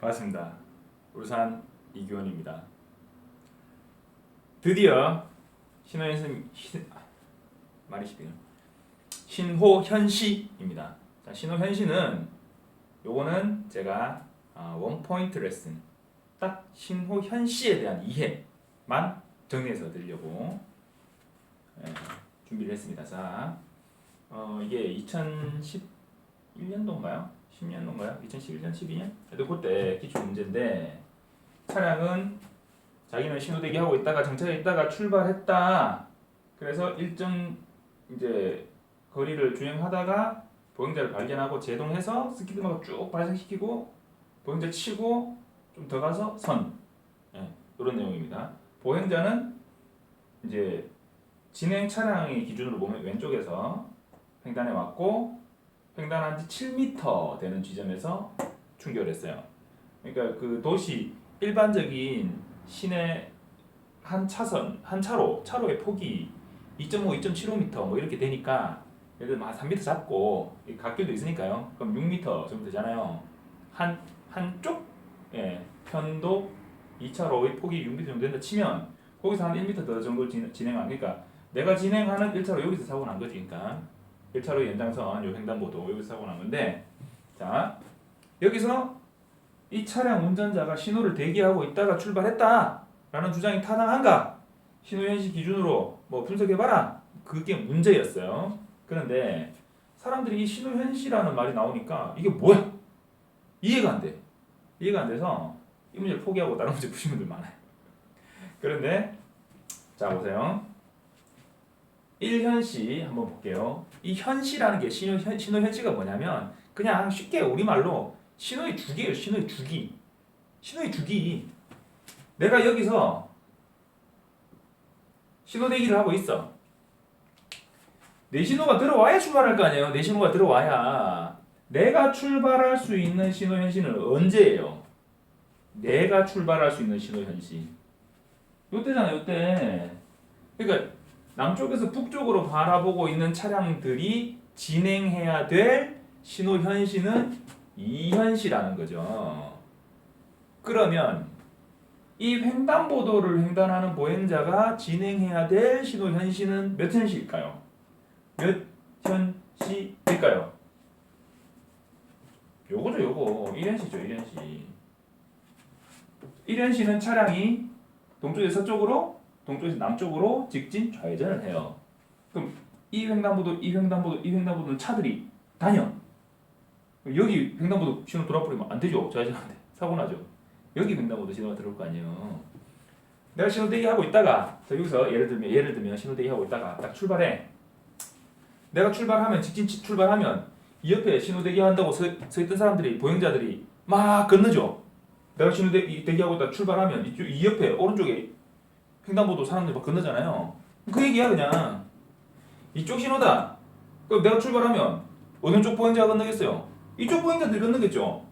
반갑습니다. 울산 이규원입니다. 드디어 신호현신 신, 아, 말이 쉽네요. 신호현시입니다. 자, 신호현시는 요거는 제가 아, 원 포인트 레슨 딱 신호현시에 대한 이해만 정리해서 드리려고 예, 준비를 했습니다. 자, 어, 이게 2011년도인가요? 10년도인가요? 2011년, 12년? 그때 그때 기출 문제인데 차량은 자기는 신호대기 하고 있다가 정차해 있다가 출발했다. 그래서 일정 이제 거리를 주행하다가 보행자를 발견하고 제동해서 스키드막을 쭉 발생시키고 보행자 치고 좀 더 가서 선. 예, 이런 내용입니다. 보행자는 이제 진행 차량의 기준으로 보면 왼쪽에서 횡단에 왔고 횡단한 지 7m 되는 지점에서 충돌했어요. 그러니까 그 도시 일반적인 시내 한 차선 한 차로 차로의 폭이 2.5, 2.75m 뭐 이렇게 되니까 예를 들면 한 3m 잡고 이 갓길도 있으니까요. 그럼 6m 정도 되잖아요. 한 한쪽 예, 편도 2차로의 폭이 6m 정도 된다 치면 거기서 한 1m 더 정도 진- 진행한 그러니까 내가 진행하는 1차로 여기서 사고 난 거지 그러니까 1차로 연장선 요 횡단보도 여기서 사고 난 건데 자 여기서 이 차량 운전자가 신호를 대기하고 있다가 출발했다 라는 주장이 타당한가? 신호현시 기준으로 뭐 분석해봐라. 그게 문제였어요. 그런데 사람들이 이 신호현시라는 말이 나오니까 이게 뭐야? 이해가 안 돼. 이해가 안 돼서 이 문제를 포기하고 다른 문제 푸신 분들 많아요. 그런데 자 보세요. 1현시 한번 볼게요. 이 현시라는 게 신호, 현, 신호 현시가 뭐냐면 그냥 쉽게 우리말로 신호의 주기예요. 신호의 주기. 신호의 주기. 내가 여기서 신호 대기를 하고 있어. 내 신호가 들어와야 출발할 거 아니에요. 내 신호가 들어와야 내가 출발할 수 있는 신호 현시는 언제예요? 내가 출발할 수 있는 신호 현시. 요때잖아, 요때. 그러니까 남쪽에서 북쪽으로 바라보고 있는 차량들이 진행해야 될 신호 현시는 이 현시라는 거죠. 그러면 이 횡단보도를 횡단하는 보행자가 진행해야 될 신호 현시는 몇 현시일까요? 몇 현시일까요? 요거죠, 요거. 1현시죠, 1현시. 1현시는 차량이 동쪽에서 서쪽으로, 동쪽에서 남쪽으로 직진 좌회전을 해요. 그럼 이 횡단보도, 이 횡단보도, 이 횡단보도는 차들이 다녀. 여기 횡단보도 신호 돌아버리면 안 되죠. 좌회전하는데 사고 나죠. 여기 횡단보도 신호가 들어올 거 아니에요. 내가 신호 대기하고 있다가 자, 여기서 예를 들면 예를 들면 신호 대기하고 있다가 딱 출발해. 내가 출발하면 직진 치- 출발하면 이 옆에 신호 대기한다고 서, 서 있던 사람들이 보행자들이 막 건너죠. 내가 신호 대기, 대기하고 있다 출발하면 이쪽 이 옆에 오른쪽에 횡단보도 사람들이 막 건너잖아요. 그 얘기야 그냥 이쪽 신호다. 그럼 내가 출발하면 어느 쪽 보행자가 건너겠어요? 이쪽 보행자들이 건너겠죠.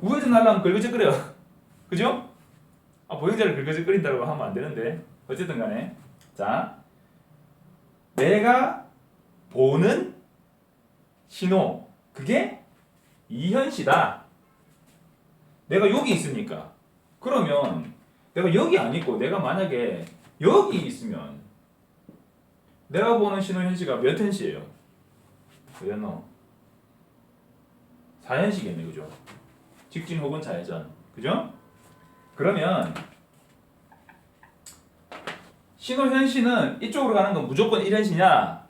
우회전 하려면 긁어적거려요. 그죠? 아, 보행자를 긁어적거린다고 하면 안 되는데 어쨌든 간에 자 내가 보는 신호 그게 이현시다. 내가 여기 있으니까 그러면 내가 여기 안 있고 내가 만약에 여기 있으면 내가 보는 신호 현시가 몇 현시예요? 그랬노? 4현시겠네 그죠? 직진 혹은 좌회전 그죠? 그러면 신호 현시는 이쪽으로 가는 건 무조건 1현시냐?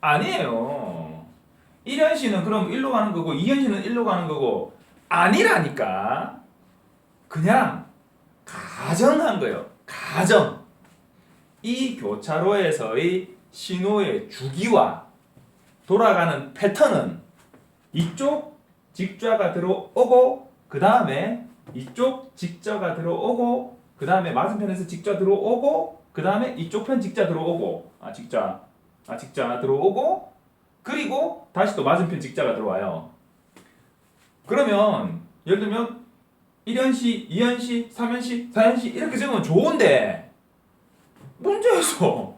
아니에요 1현시는 그럼 1로 가는 거고 2현시는 1로 가는 거고 아니라니까 그냥 가정한 거예요 가정 이 교차로에서의 신호의 주기와 돌아가는 패턴은 이쪽 직좌가 들어오고 그 다음에 이쪽 직좌가 들어오고 그 다음에 맞은편에서 직좌 들어오고 그 다음에 이쪽 편 직좌 들어오고 아 직좌 아 직좌 들어오고 그리고 다시 또 맞은편 직좌가 들어와요. 그러면 예를 들면 1현시, 2현시, 3현시, 4현시 이렇게 적으면 좋은데 문제에서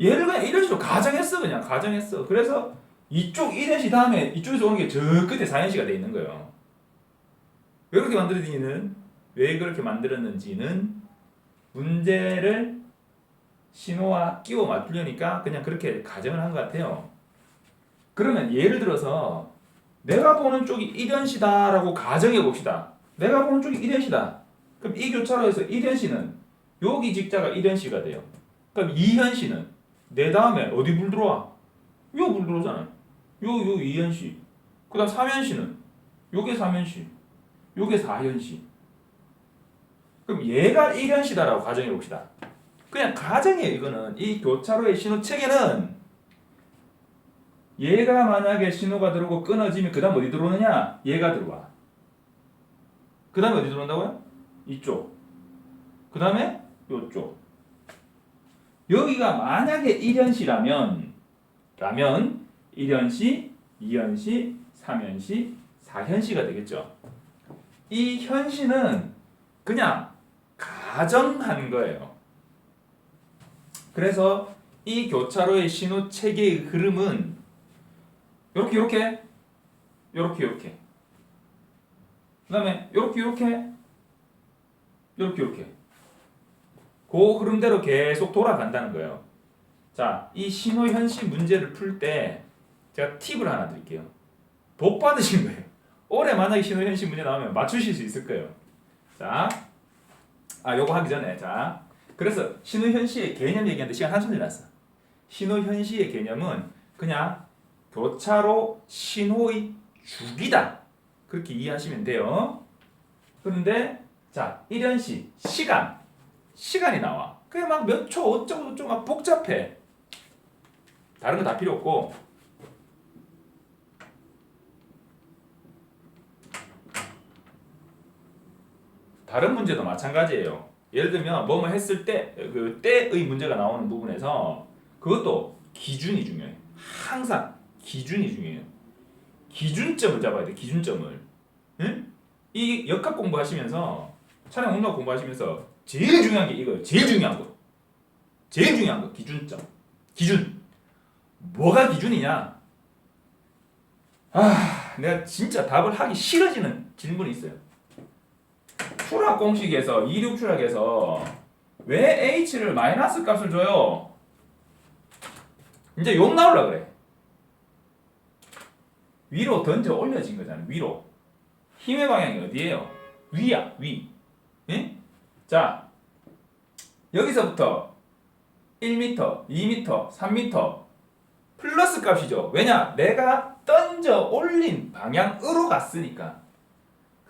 얘를 그냥 1현시로 가정했어 그냥 가정했어. 그래서 이쪽 1현시 다음에 이쪽에서 오는 게 저 끝에 4현시가 돼 있는 거예요. 왜 그렇게 만들어지는 왜 그렇게 만들었는지는 문제를 신호와 끼워 맞추려니까 그냥 그렇게 가정을 한 것 같아요. 그러면 예를 들어서 내가 보는 쪽이 이변시다라고 가정해 봅시다. 내가 보는 쪽이 이변시다. 그럼 이 교차로에서 이변시는 여기 직자가 이변시가 돼요. 그럼 이현시는 내 다음에 어디 불 들어와? 요 불 들어오잖아 요. 요, 요 이현시. 그 다음 삼현시는 요게 삼현시. 요게 사현시. 그럼 얘가 일현시다라고 가정해 봅시다. 그냥 가정해 이거는 이 교차로의 신호 체계는 얘가 만약에 신호가 들어오고 끊어지면 그 다음 어디 들어오느냐? 얘가 들어와. 그 다음에 어디 들어온다고요? 이쪽. 그 다음에 요쪽. 여기가 만약에 1현시라면 라면 1현시, 2현시, 3현시, 4현시가 되겠죠. 이 현시는 그냥 가정한 거예요. 그래서 이 교차로의 신호 체계의 흐름은 요렇게 요렇게 요렇게 요렇게 그 다음에 요렇게 요렇게 요렇게 요렇게 그 흐름대로 계속 돌아간다는 거예요. 자, 이 신호 현시 문제를 풀 때 제가 팁을 하나 드릴게요. 복 받으신 거예요. 올해 만약에 신호 현시 문제 나오면 맞추실 수 있을 거예요. 자, 아 요거 하기 전에 자, 그래서 신호 현시의 개념 얘기하는데 시간 한참 지났어. 신호 현시의 개념은 그냥 교차로 신호의 주기다. 그렇게 이해하시면 돼요. 그런데 자, 1현시 시간 시간이 나와. 그게 막 몇 초 어쩌고 저쩌고 막 복잡해. 다른 거 다 필요 없고 다른 문제도 마찬가지예요. 예를 들면 뭐뭐 했을 때 그 때의 문제가 나오는 부분에서 그것도 기준이 중요해. 항상 기준이 중요해요. 기준점을 잡아야 돼. 기준점을. 응? 이 역학 공부하시면서 차량 운동 공부하시면서 제일 중요한 게 이거예요. 제일 중요한 거. 제일 중요한 거 기준점. 기준. 뭐가 기준이냐? 아, 내가 진짜 답을 하기 싫어지는 질문이 있어요. 추락 공식에서 이륙 추락에서 왜 h를 마이너스 값을 줘요? 이제 욕 나올라 그래. 위로 던져 올려진 거잖아. 위로. 힘의 방향이 어디예요? 위야, 위. 예? 자, 여기서부터 1m, 2m, 3m 플러스 값이죠. 왜냐? 내가 던져 올린 방향으로 갔으니까.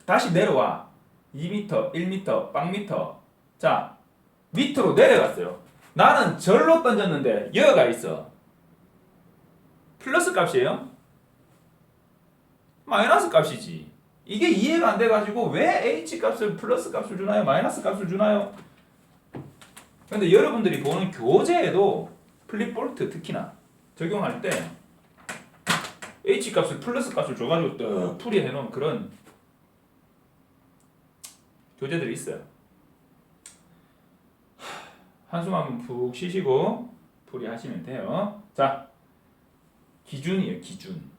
다시 내려와. 2m, 1m, 빵미터. 자, 밑으로 내려갔어요. 나는 절로 던졌는데 여가 있어. 플러스 값이에요? 마이너스 값이지. 이게 이해가 안 돼가지고 왜 h 값을 플러스 값을 주나요? 마이너스 값을 주나요? 근데 여러분들이 보는 교재에도 플립볼트 특히나 적용할 때 h 값을 플러스 값을 줘가지고 또 풀이 해놓은 그런 교재들이 있어요. 한숨 한번 푹 쉬시고 풀이하시면 돼요. 자, 기준이에요. 기준.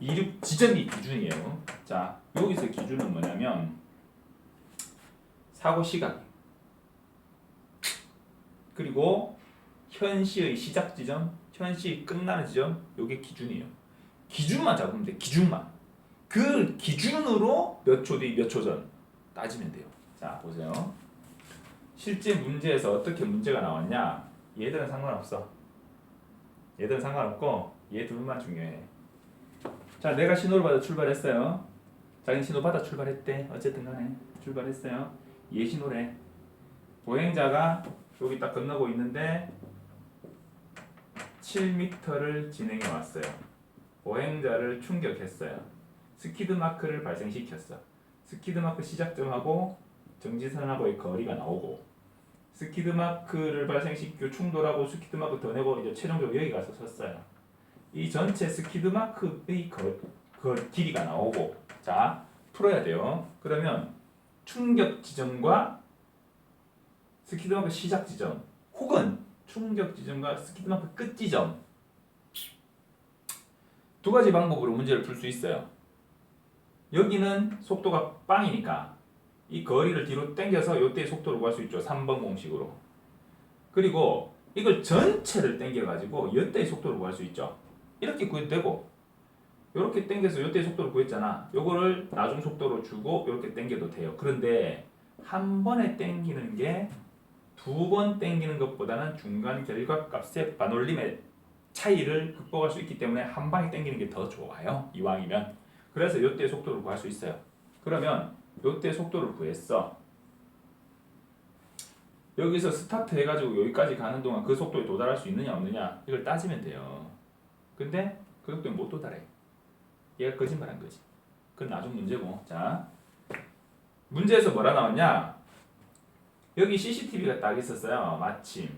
이륙 지점이 기준이에요. 자, 여기서 기준은 뭐냐면 사고 시각 그리고 현시의 시작 지점, 현시 끝나는 지점, 요게 기준이에요. 기준만 잡으면 돼. 기준만. 그 기준으로 몇 초 뒤, 몇 초 전 따지면 돼요. 자, 보세요. 실제 문제에서 어떻게 문제가 나왔냐? 얘들은 상관없어. 얘들은 상관없고 얘 둘만 중요해. 자, 내가 신호를 받아 출발했어요. 자기 신호 받아 출발했대. 어쨌든 간에 출발했어요. 얘 신호래. 보행자가 여기 딱 건너고 있는데 7m를 진행해 왔어요. 보행자를 충격했어요. 스키드 마크를 발생시켰어. 스키드 마크 시작점하고 정지선하고의 거리가 나오고 스키드 마크를 발생시키고 충돌하고 스키드 마크 더 내고 이제 최종적으로 여기 가서 섰어요. 이 전체 스키드 마크의 거, 거 길이가 나오고 자 풀어야 돼요. 그러면 충격 지점과 스키드 마크 시작 지점 혹은 충격 지점과 스키드 마크 끝 지점 두 가지 방법으로 문제를 풀 수 있어요. 여기는 속도가 빵이니까 이 거리를 뒤로 당겨서 요때의 속도를 구할 수 있죠. 3번 공식으로. 그리고 이걸 전체를 당겨가지고 요때의 속도를 구할 수 있죠. 이렇게 구해도 되고 이렇게 당겨서 요때의 속도를 구했잖아. 요거를 나중 속도로 주고 이렇게 당겨도 돼요. 그런데 한 번에 당기는 게 두 번 당기는 것보다는 중간 결과값의 반올림의 차이를 극복할 수 있기 때문에 한 방에 당기는 게 더 좋아요. 이왕이면. 그래서 요때 속도를 구할 수 있어요. 그러면 요때 속도를 구했어. 여기서 스타트 해가지고 여기까지 가는 동안 그 속도에 도달할 수 있느냐 없느냐 이걸 따지면 돼요. 근데 그 속도에 못 도달해. 얘가 거짓말한 거지. 그건 나중 문제고. 자, 문제에서 뭐라 나왔냐? 여기 CCTV가 딱 있었어요. 마침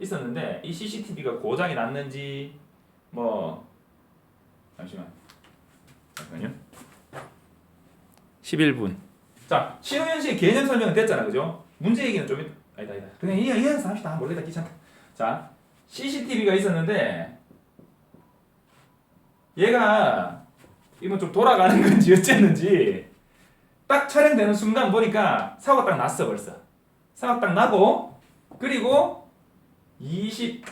있었는데 이 CCTV가 고장이 났는지 뭐 잠시만 잠깐만요. 11분. 자, 신호현실 개념 설명은 됐잖아, 그죠? 문제 얘기는 좀 있... 아니다, 아니다. 그냥 이 이해해서 합시다. 모르겠다, 귀찮다. 자, CCTV가 있었는데 얘가 이건 좀 돌아가는 건지 어쨌는지 딱 촬영되는 순간 보니까 사고가 딱 났어 벌써. 사고 딱 나고 그리고 20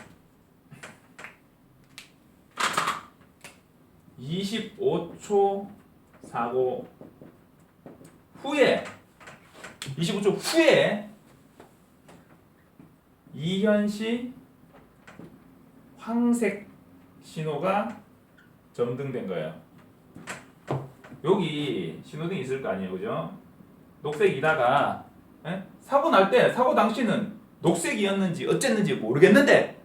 25초 사고 후에 25초 후에 이현 씨 황색 신호가 점등된 거예요. 여기 신호등이 있을 거 아니에요, 그죠? 녹색이다가 예? 사고 날 때 사고 당시는 녹색이었는지 어쨌는지 모르겠는데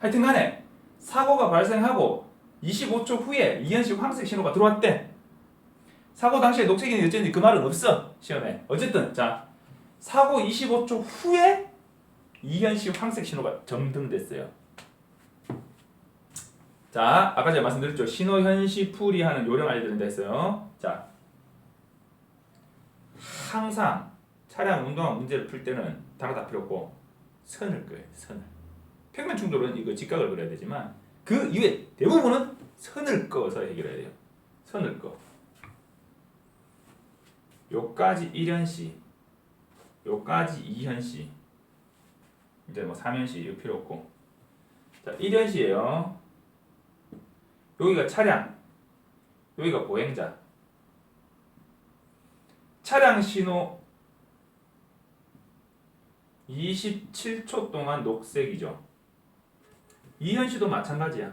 하여튼간에 사고가 발생하고 25초 후에 이현식 황색 신호가 들어왔대. 사고 당시에 녹색이니 어쨌는지 그 말은 없어 시험에. 어쨌든 자 사고 25초 후에 이현식 황색 신호가 점등됐어요. 자 아까 제가 말씀드렸죠 신호 현시 풀이 하는 요령 알려드린다 했어요. 자 항상 차량 운동화 문제를 풀 때는 다가 다 필요 없고 선을 그어요 선을. 평면 충돌은 이거 직각을 그려야 되지만 그 이외 대부분은 선을 그어서 해결해야 돼요. 선을 그어. 요까지 1현시, 요까지 2현시. 이제 뭐 3현시 이거 필요 없고. 자, 1현시예요. 여기가 차량, 여기가 보행자. 차량 신호 27초 동안 녹색이죠. 이현시도 마찬가지야.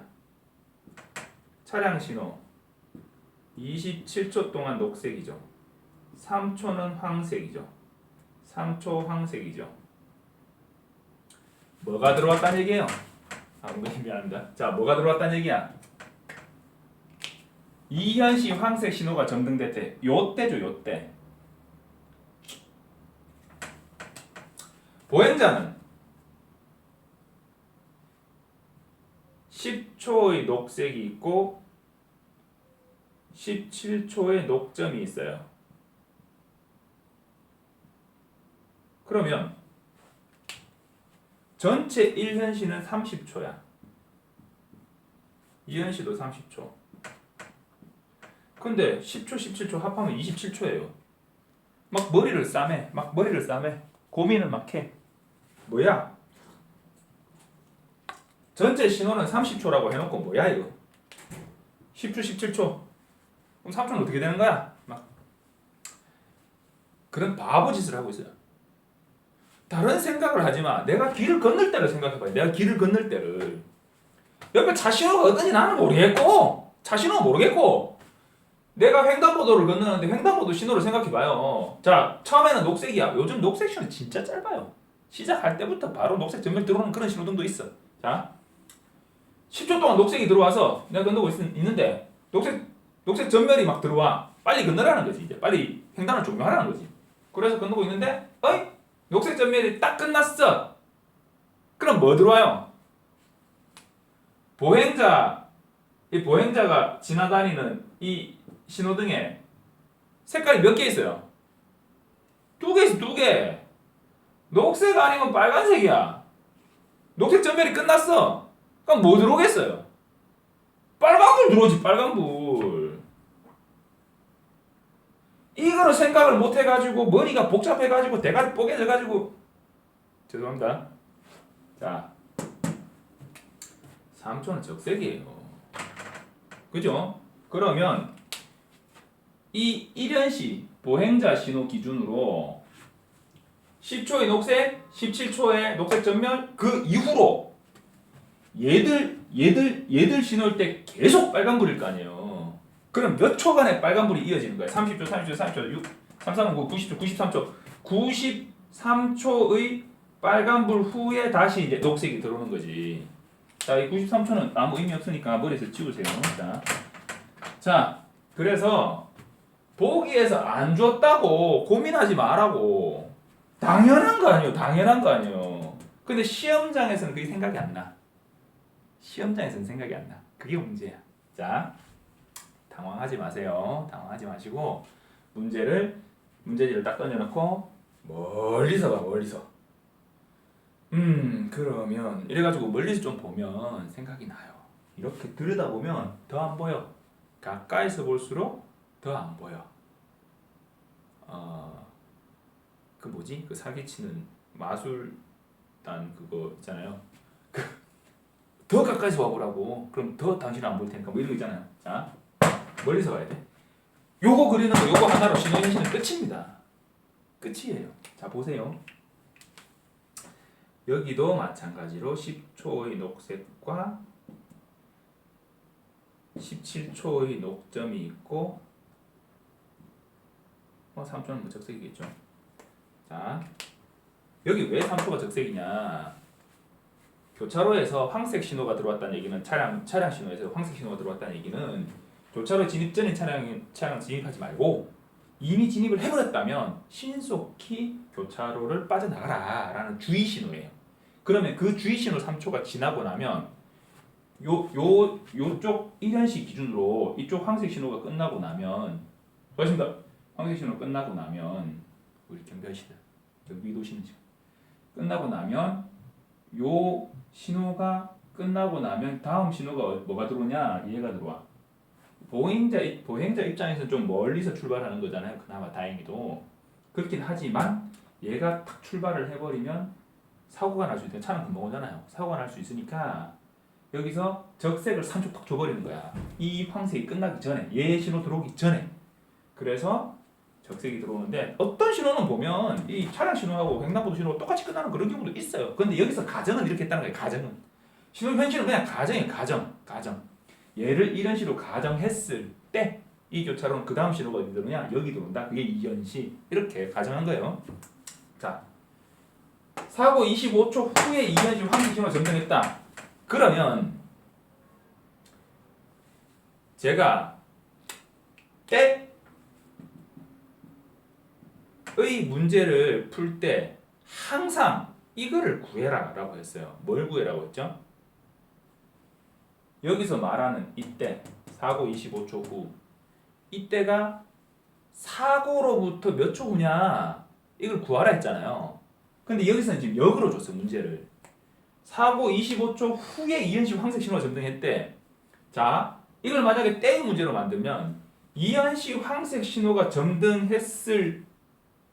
차량 신호 27초 동안 녹색이죠. 3초는 황색이죠. 3초 황색이죠. 뭐가 들어왔다는 얘기예요? 아, 엉덩이 미안합니다. 자, 뭐가 들어왔다는 얘기야? 이현시 황색 신호가 점등됐대. 요때죠, 요때. 보행자는 10초의 녹색이 있고 17초의 녹점이 있어요. 그러면 전체 1현시는 30초야. 2현시도 30초. 근데 10초, 17초 합하면 27초예요. 막 머리를 싸매, 막 머리를 싸매, 고민을 막 해. 뭐야? 전체 신호는 30초라고 해놓고 뭐야 이거? 10초, 17초. 그럼 3초는 어떻게 되는 거야? 막 그런 바보 짓을 하고 있어요. 다른 생각을 하지 마. 내가 길을 건널 때를 생각해봐요. 내가 길을 건널 때를. 옆에 차 신호가 어떤지 나는 모르겠고, 차 신호가 모르겠고, 내가 횡단보도를 건너는데 횡단보도 신호를 생각해봐요. 자, 처음에는 녹색이야. 요즘 녹색 신호 진짜 짧아요. 시작할 때부터 바로 녹색 전멸 들어오는 그런 신호등도 있어. 자, 10초 동안 녹색이 들어와서 내가 건너고 있, 있는데 녹색 녹색 전멸이 막 들어와. 빨리 건너라는 거지 이제. 빨리 횡단을 종료하라는 거지. 그래서 건너고 있는데, 어이 녹색 전멸이 딱 끝났어. 그럼 뭐 들어와요? 보행자 이 보행자가 지나다니는 이 신호등에 색깔이 몇 개 있어요? 두 개 있어, 두 개. 녹색 아니면 빨간색이야. 녹색 전멸이 끝났어. 그럼 뭐 들어오겠어요? 빨간불 들어오지, 빨간불. 이거를 생각을 못 해가지고 머리가 복잡해가지고 대가리 뽀개져가지고 죄송합니다. 자, 3초는 적색이에요. 그죠? 그러면 이 1연시 보행자 신호 기준으로 10초의 녹색, 17초의 녹색 전면 그 이후로 얘들 얘들 얘들 신호일 때 계속 빨간 불일 거 아니에요. 그럼 몇 초간의 빨간 불이 이어지는 거야? 30초, 30초, 30초, 6, 3, 3, 9, 90초, 93초, 93초의 빨간 불 후에 다시 이제 녹색이 들어오는 거지. 자, 이 93초는 아무 의미 없으니까 머리에서 지우세요. 자, 자, 그래서 보기에서 안 줬다고 고민하지 말라고. 당연한 거 아니에요. 당연한 거 아니에요. 근데 시험장에서는 그게 생각이 안 나. 시험장에서는 생각이 안 나. 그게 문제야. 자, 당황하지 마세요. 당황하지 마시고 문제를 문제지를 딱 던져놓고 멀리서 봐 멀리서. 음 그러면 이래가지고 멀리서 좀 보면 생각이 나요. 이렇게 들여다보면 더 안 보여. 가까이서 볼수록 더 안 보여. 어 그 뭐지 그 사기치는 마술단 그거 있잖아요. 그 더 가까이서 와보라고. 그럼 더 당신 안 보일 테니까 뭐 이런 거 있잖아요. 자 멀리서 봐야 돼. 요거 그리는 거 요거 하나로 신호현실은 끝입니다. 끝이에요. 자 보세요. 여기도 마찬가지로 10초의 녹색과 17초의 녹점이 있고 어 3초는 뭐 적색이겠죠. 자 여기 왜 3초가 적색이냐? 교차로에서 황색 신호가 들어왔다는 얘기는 차량 차량 신호에서 황색 신호가 들어왔다는 얘기는 교차로 진입 전에 차량 차량 진입하지 말고 이미 진입을 해버렸다면 신속히 교차로를 빠져나가라라는 주의 신호예요. 그러면 그 주의 신호 3초가 지나고 나면 요 요 요쪽 1연시 기준으로 이쪽 황색 신호가 끝나고 나면 맞습니다. 신호 끝나고 나면 우리 경별시들 여기 위도시는 지금 끝나고 나면 요 신호가 끝나고 나면 다음 신호가 뭐가 들어오냐 얘가 들어와. 보행자 보행자 입장에서 좀 멀리서 출발하는 거잖아요. 그나마 다행히도 그렇긴 하지만 얘가 탁 출발을 해버리면 사고가 날 수 있다. 차는 금방 오잖아요. 사고가 날 수 있으니까 여기서 적색을 3초 탁 줘버리는 거야. 이 황색이 끝나기 전에 얘 신호 들어오기 전에 그래서 적색이 들어오는데 어떤 신호는 보면 이 차량 신호하고 횡단보도 신호가 똑같이 끝나는 그런 경우도 있어요. 근데 여기서 가정은 이렇게 했다는 거예요. 가정은 신호 현실은 그냥 가정이에요. 가정, 가정. 얘를 이런 식으로 가정했을 때 이 교차로는 그 다음 신호가 어디 들어오냐 여기 들어온다. 그게 이연시 이렇게 가정한 거예요. 자, 사고 25초 후에 이연시 황색 신호 점등했다. 그러면 제가 때 의 문제를 풀 때 항상 이거를 구해라 라고 했어요. 뭘 구해라고 했죠? 여기서 말하는 이때 사고 25초 후 이때가 사고로부터 몇 초 후냐 이걸 구하라 했잖아요. 근데 여기서는 지금 역으로 줬어 문제를. 사고 25초 후에 이현시 황색 신호가 점등했대. 자, 이걸 만약에 땡 문제로 만들면 이현시 황색 신호가 점등했을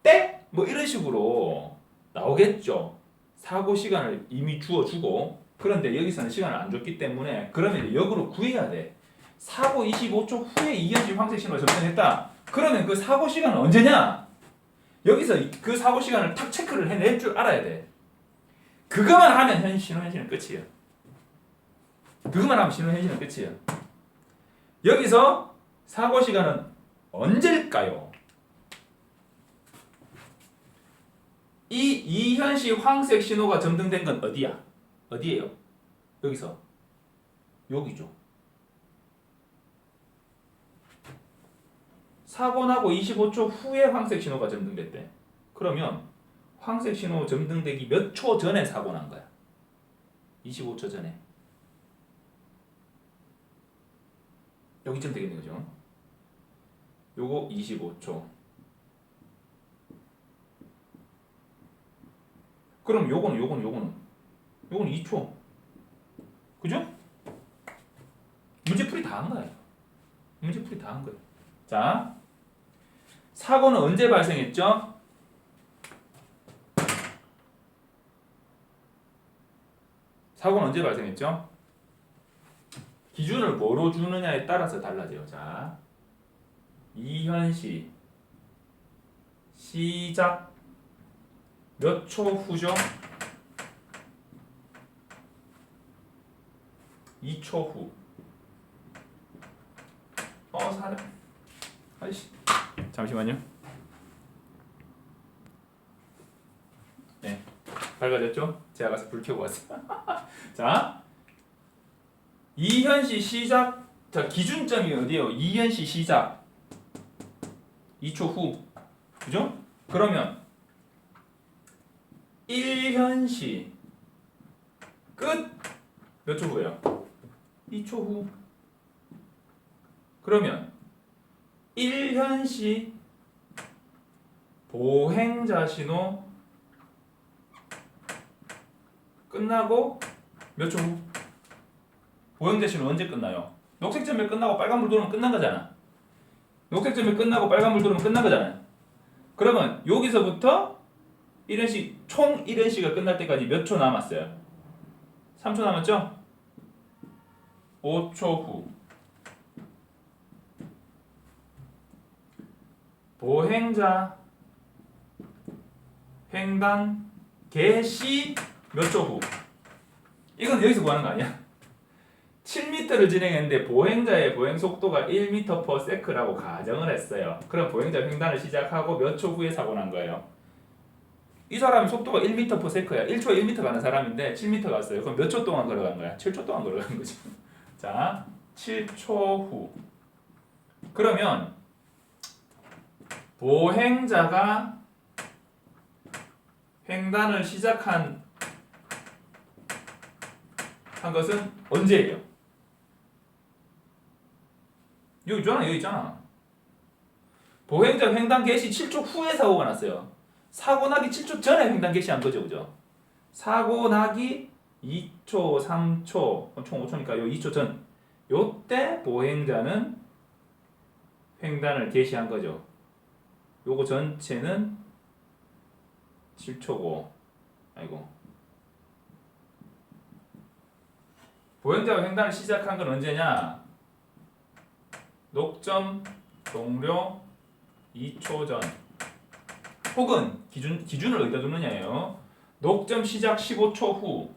때 뭐 이런 식으로 나오겠죠. 사고 시간을 이미 주어 주고 그런데 여기서는 시간을 안 줬기 때문에 그러면 역으로 구해야 돼. 사고 25초 후에 이현시 황색 신호가 점등했다. 그러면 그 사고 시간은 언제냐? 여기서 이- 그 사고 시간을 탁 체크를 해낼 줄 알아야 돼. 그거만 하면 현 신호 현실은 끝이에요. 그거만 하면 신호 현실은 끝이에요. 여기서 사고 시간은 언제일까요? 이 이현시 황색 신호가 점등된 건 어디야? 어디예요? 여기서 여기죠. 사고 나고 25초 후에 황색 신호가 점등됐대. 그러면 황색 신호 점등되기 몇 초 전에 사고 난 거야. 25초 전에. 여기쯤 되겠네 그죠? 요거 25초. 그럼 요거는 요거는 요거는 요거는 2초. 그죠? 문제풀이 다 한 거예요. 문제풀이 다 한 거예요. 자, 사고는 언제 발생했죠? 사고는 언제 발생했죠? 기준을 뭐로 주느냐에 따라서 달라져요. 자, 이현시 시작 몇 초 후죠? 2초 후. 어, 사람. 아이씨. 잠시만요. 네. 밝아졌죠? 제가 가서 불 켜고 왔어요. 자. 이현시 시작. 자, 기준점이 어디예요? 이현시 시작. 2초 후. 그죠? 그러면 1현시 끝. 몇 초 후예요? 2초 후. 그러면 1현시 보행자 신호 끝나고 몇 초 후? 보행자 신호 언제 끝나요? 녹색 점에 끝나고 빨간불 들어오면 끝난 거잖아. 녹색 점에 끝나고 빨간불 들어오면 끝난 거잖아요. 그러면 여기서부터 1현시 총 1현시가 끝날 때까지 몇 초 남았어요? 3초 남았죠? 5초 후 보행자 횡단 개시 몇 초 후? 이건 여기서 구하는 거 아니야? 7m를 진행했는데 보행자의 보행 속도가 1m/s라고 가정을 했어요. 그럼 보행자 횡단을 시작하고 몇 초 후에 사고 난 거예요? 이 사람이 속도가 1m/s야. 1초에 1m 가는 사람인데 7m 갔어요. 그럼 몇 초 동안 걸어간 거야? 7초 동안 걸어간 거지. 자, 7초 후. 그러면 보행자가 횡단을 시작한 한 것은 언제예요? 여기 있잖아, 여기 있잖아. 보행자 횡단 개시 7초 후에 사고가 났어요. 사고 나기 7초 전에 횡단 개시한 거죠, 그죠? 사고 나기 2초, 3초, 총 5초니까 요 2초 전. 요때 보행자는 횡단을 개시한 거죠. 요거 전체는 7초고. 아이고. 보행자가 횡단을 시작한 건 언제냐? 녹점 동료 2초 전. 혹은 기준 기준을 어디다 두느냐예요. 녹점 시작 15초 후.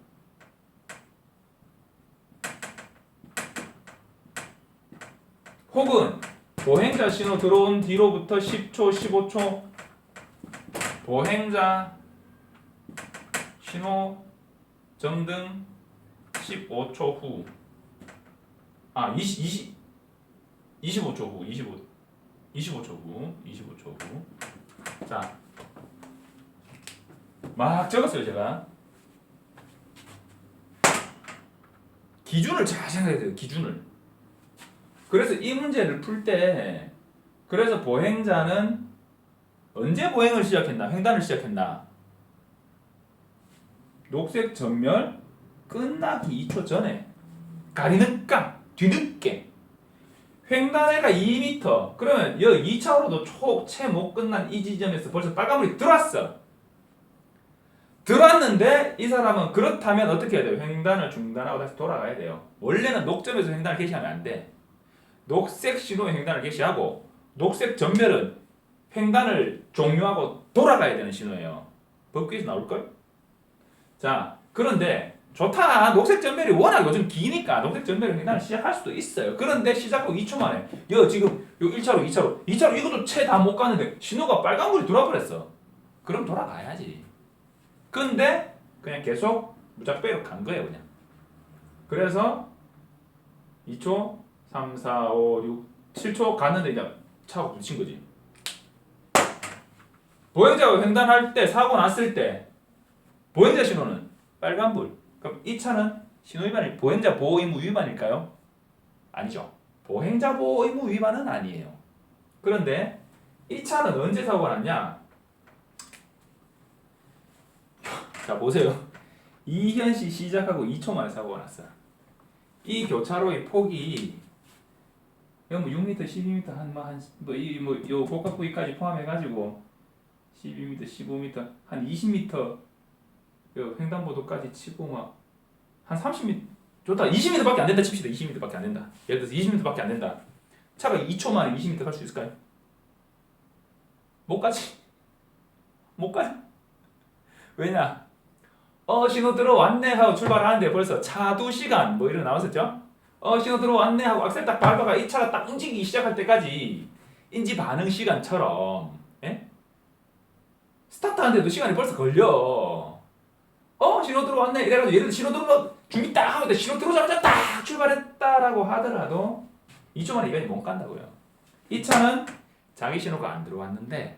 혹은 보행자 신호 들어온 뒤로부터 10초, 15초 보행자 신호 정등 15초 후. 아, 20, 20 25초 후, 25 25초 후, 25초 후. 자. 막 적었어요, 제가. 기준을 잘 생각해야 돼요, 기준을. 그래서 이 문제를 풀 때 그래서 보행자는 언제 보행을 시작했나 횡단을 시작했나 녹색 전멸 끝나기 2초 전에 가리는 깡 뒤늦게 횡단해가 2m 그러면 여기 2차로도 초채 못 끝난 이 지점에서 벌써 빨간불이 들어왔어 들어왔는데 이 사람은 그렇다면 어떻게 해야 돼요 횡단을 중단하고 다시 돌아가야 돼요 원래는 녹점에서 횡단을 개시하면 안 돼 녹색 신호의 횡단을 개시하고 녹색 전멸은 횡단을 종료하고 돌아가야 되는 신호예요. 법규에서 나올걸? 자, 그런데 좋다. 녹색 전멸이 워낙 요즘 기니까 녹색 전멸 횡단을 시작할 수도 있어요. 그런데 시작하고 2초 만에 여 지금 요 1차로, 2차로, 2차로 이것도 채 다 못 가는데 신호가 빨간불이 들어와 버렸어. 그럼 돌아가야지. 근데 그냥 계속 무작배로 간 거예요, 그냥. 그래서 2초 3, 4, 5, 6, 7초 갔는데 이제 차가 부딪힌 거지. 보행자가 횡단할 때 사고 났을 때 보행자 신호는 빨간불. 그럼 이 차는 신호 위반이 보행자 보호 의무 위반일까요? 아니죠. 보행자 보호 의무 위반은 아니에요. 그런데 이 차는 언제 사고가 났냐? 자 보세요. 이현시 시작하고 2초 만에 사고가 났어요. 이 교차로의 폭이 이거 뭐 6m, 12m 한뭐한뭐이뭐요 복합 부위까지 포함해가지고 12m, 15m 한 20m 요 횡단보도까지 치고 막 한 30m 좋다. 20m밖에 안 된다 칩시다. 20m밖에 안 된다. 예를 들어서 20m밖에 안 된다. 차가 2초 만에 20m 갈 수 있을까요? 못 가지. 못 가요 왜냐 어 신호 들어왔네 하고 출발하는데 벌써 차 2시간 뭐 이런 거 나왔었죠? 어 신호 들어왔네 하고 악셀 딱 밟아가 이 차가 딱 움직이기 시작할 때까지 인지 반응 시간처럼 예? 스타트 하는데도 시간이 벌써 걸려. 어 신호 들어왔네. 이래가지고 예를 들어 신호 들어오 준비 딱 하는데 신호 들어오자마자 딱 출발했다라고 하더라도 2초 만에 이간이 못 간다고요. 이 차는 자기 신호가 안 들어왔는데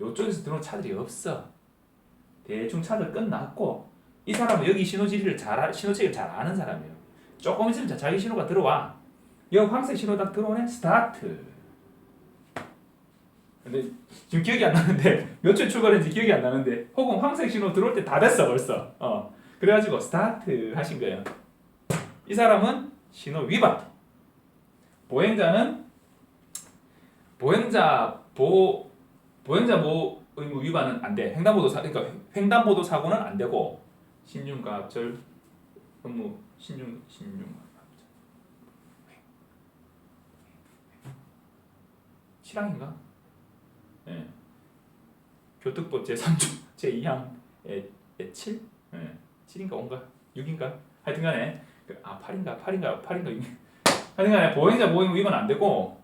이쪽에서 들어온 차들이 없어 대충 차를 끝났고 이 사람은 여기 신호지리를 잘 아- 신호체를 잘 아는 사람이에요. 조금 있으면 자- 자기 신호가 들어와. 여기 황색 신호 딱 들어오네. 스타트. 근데 지금 기억이 안 나는데 몇 초 출발했는지 기억이 안 나는데 혹은 황색 신호 들어올 때 다 됐어 벌써. 어. 그래가지고 스타트 하신 거예요. 이 사람은 신호 위반. 보행자는 보행자 보 보행자 보 의무 위반은 안 돼. 횡단보도 사 그러니까 횡단보도 사고는 안 되고 신중가합절 의무 신중 신중가합절 7항인가? 예. 교특법 제 3조 제 2항 예, 예 7? 예. 7인가 5인가? 6인가? 하여튼 간에 그, 아 8인가 8인가 8인가 6인가 하여튼 간에 보행자 보행 위반 안 되고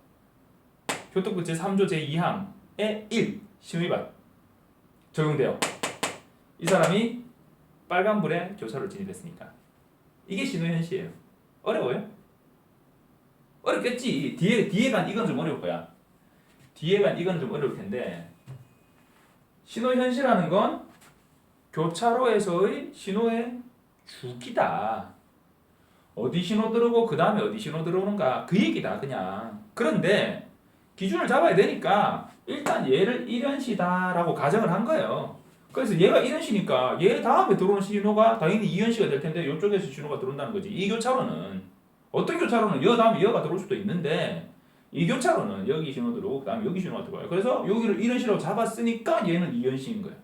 교특법 제 3조 제 2항의 1 신호위반 적용돼요. 이 사람이 빨간불에 교차로를 진입했으니까 이게 신호현시예요. 어려워요? 어렵겠지. 뒤에 뒤에 간 이건 좀 어려울 거야. 뒤에 간 이건 좀 어려울 텐데 신호현시라는 건 교차로에서의 신호의 주기다. 어디 신호 들어오고 그 다음에 어디 신호 들어오는가 그 얘기다 그냥. 그런데 기준을 잡아야 되니까 일단 얘를 1현시다라고 가정을 한 거예요. 그래서 얘가 1현시니까 얘 다음에 들어오는 신호가 당연히 2현시가 될 텐데 이쪽에서 신호가 들어온다는 거지. 이 교차로는 어떤 교차로는 여 다음에 여가 들어올 수도 있는데 이 교차로는 여기 신호 들어오고 그다음에 여기 신호가 들어와요. 그래서 여기를 1현시로 잡았으니까 얘는 2현시인 거예요.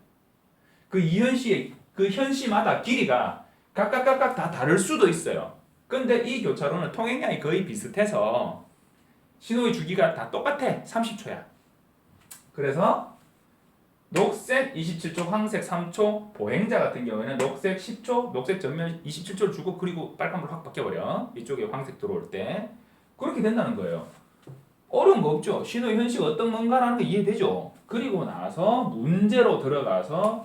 그 2현시의 그 현시마다 길이가 각각 각각 다 다를 수도 있어요. 근데 이 교차로는 통행량이 거의 비슷해서 신호의 주기가 다 똑같아. 30초야. 그래서 녹색 27초, 황색 3초, 보행자 같은 경우에는 녹색 10초, 녹색 전면 27초를 주고 그리고 빨간불 확 바뀌어버려. 이쪽에 황색 들어올 때. 그렇게 된다는 거예요. 어려운 거 없죠. 신호의 현시가 어떤 건가라는 거 이해되죠. 그리고 나서 문제로 들어가서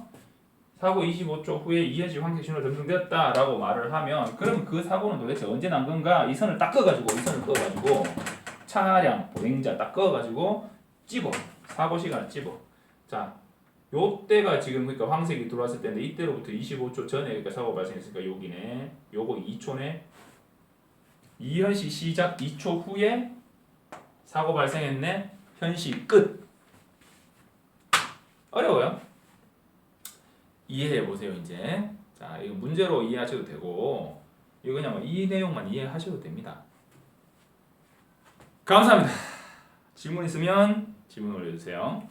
사고 25초 후에 이해지 황색 신호 점등되었다라고 말을 하면 그럼 그 사고는 도대체 언제 난 건가? 이 선을 딱 꺼가지고 이 선을 꺼가지고 차량 보행자 딱 꺼가지고 찝어 사고 시간을 찝어. 자 요때가 지금 그러니까 황색이 들어왔을 때인데 이때로부터 25초 전에 그러니까 사고 발생했으니까 여기네. 요거 2초네. 이현시 시작 2초 후에 사고 발생했네. 현시 끝. 어려워요. 이해해 보세요 이제. 자 이거 문제로 이해하셔도 되고 이거 그냥 뭐이 내용만 이해하셔도 됩니다 감사합니다. 질문 있으면 질문 올려주세요